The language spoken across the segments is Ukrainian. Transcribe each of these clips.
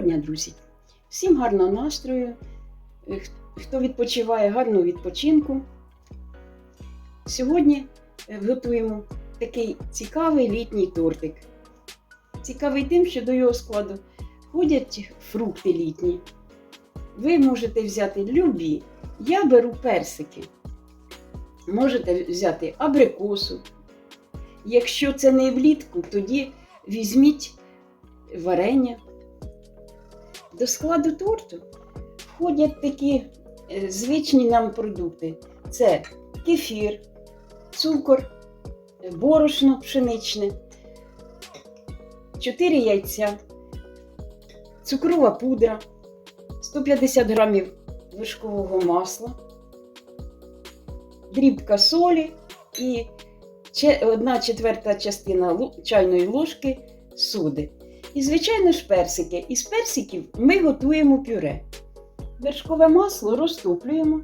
Доброго дня, друзі! Всім гарного настрою. Е, Хто відпочиває, гарного відпочинку. Сьогодні е, готуємо такий цікавий літній тортик. Цікавий тим, що до його складу входять фрукти літні. Ви можете взяти любі. Я беру персики. Можете взяти абрикосу. Якщо це не влітку, тоді візьміть варення. До складу торту входять такі е, звичні нам продукти: це кефір, цукор, борошно пшеничне, 4 яйця, цукрова пудра, 150 грамів вершкового масла, дрібка солі і че- одна четверта частина чайної ложки соди. І, звичайно ж, персики. Із персиків ми готуємо пюре. Вершкове масло розтоплюємо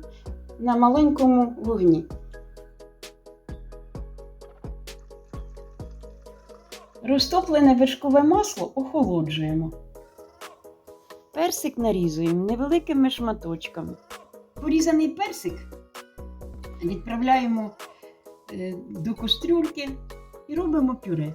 на маленькому вогні. Розтоплене вершкове масло охолоджуємо. Персик нарізуємо невеликими шматочками. Порізаний персик відправляємо е, до кастрюльки і робимо пюре.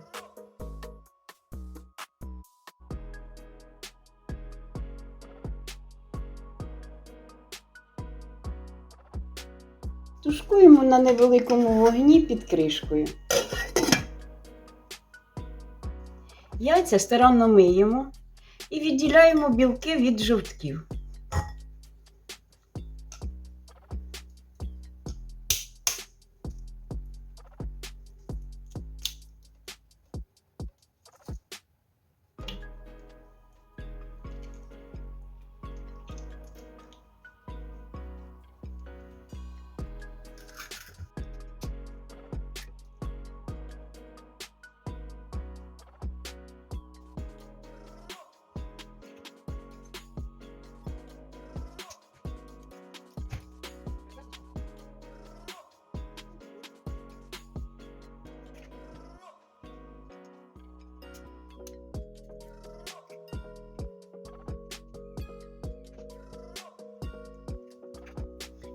Тушкуємо на невеликому вогні під кришкою. Яйця старанно миємо і відділяємо білки від жовтків.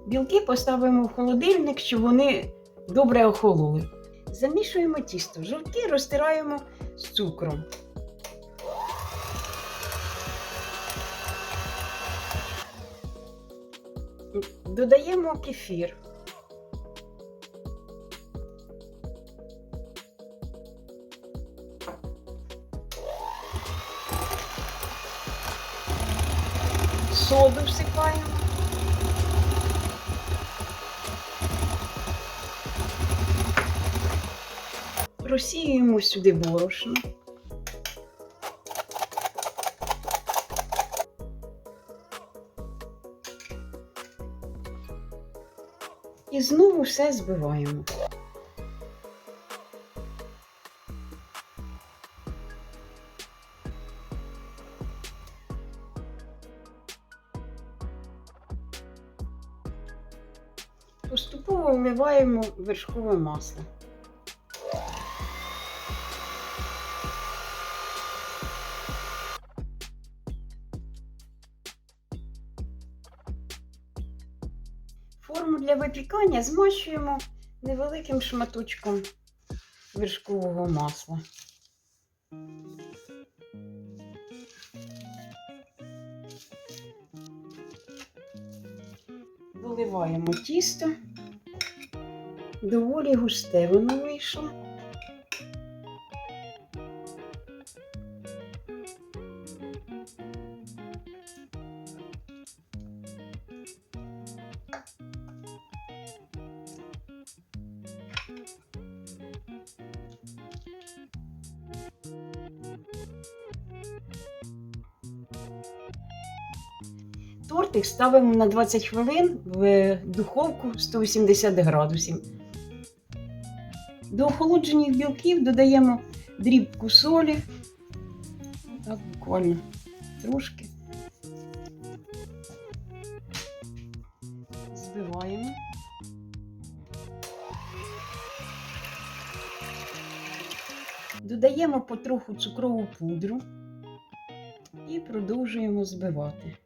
Білки поставимо в холодильник, щоб вони добре охололи. Замішуємо тісто. Жовтки розтираємо з цукром. Додаємо кефір. Соду всипаємо. Просіюємо сюди борошно. І знову все збиваємо. Поступово вливаємо вершкове масло. Для випікання змащуємо невеликим шматочком вершкового масла. Доливаємо тісто. Доволі густе воно вийшло. Тортик ставимо на 20 хвилин в духовку 180 градусів. До охолоджених білків додаємо дрібку солі. Так, буквально трошки. Збиваємо. Додаємо потроху цукрову пудру і продовжуємо збивати.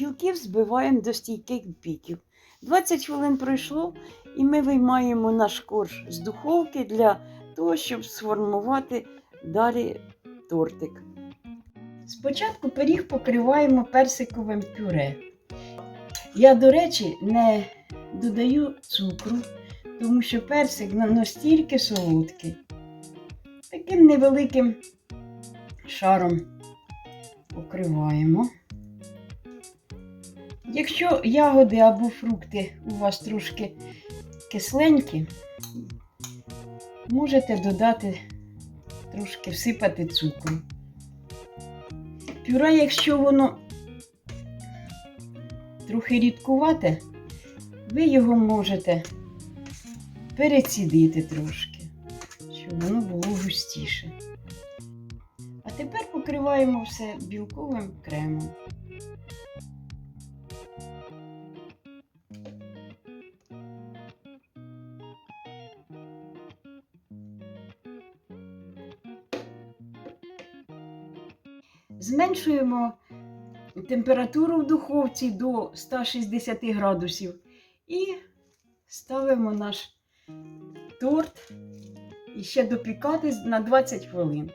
Білків збиваємо до стійких піків. 20 хвилин пройшло, і ми виймаємо наш корж з духовки для того, щоб сформувати далі тортик. Спочатку пиріг покриваємо персиковим пюре. Я, до речі, не додаю цукру, тому що персик настільки солодкий. Таким невеликим шаром покриваємо. Якщо ягоди або фрукти у вас трошки кисленькі, можете додати трошки всипати цукру. Пюре, якщо воно трохи рідкувате, ви його можете перецідити трошки, щоб воно було густіше. А тепер покриваємо все білковим кремом. Зменшуємо температуру в духовці до 160 градусів і ставимо наш торт і ще допікати на 20 хвилин.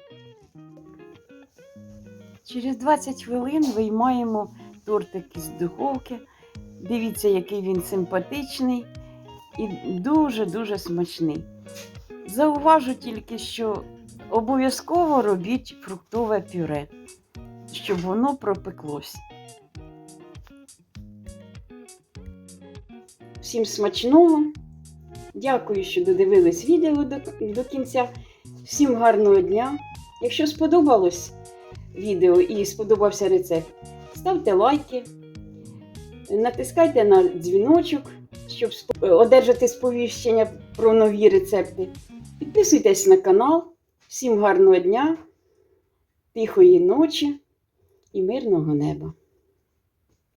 Через 20 хвилин виймаємо тортик із духовки. Дивіться, який він симпатичний і дуже-дуже смачний. Зауважу тільки, що обов'язково робіть фруктове пюре, щоб воно пропеклось. Всім смачного! Дякую, що додивились відео до, до кінця. Всім гарного дня! Якщо сподобалось відео і сподобався рецепт, ставте лайки, натискайте на дзвіночок, щоб одержати сповіщення про нові рецепти. Підписуйтесь на канал. Всім гарного дня, тихої ночі і мирного неба!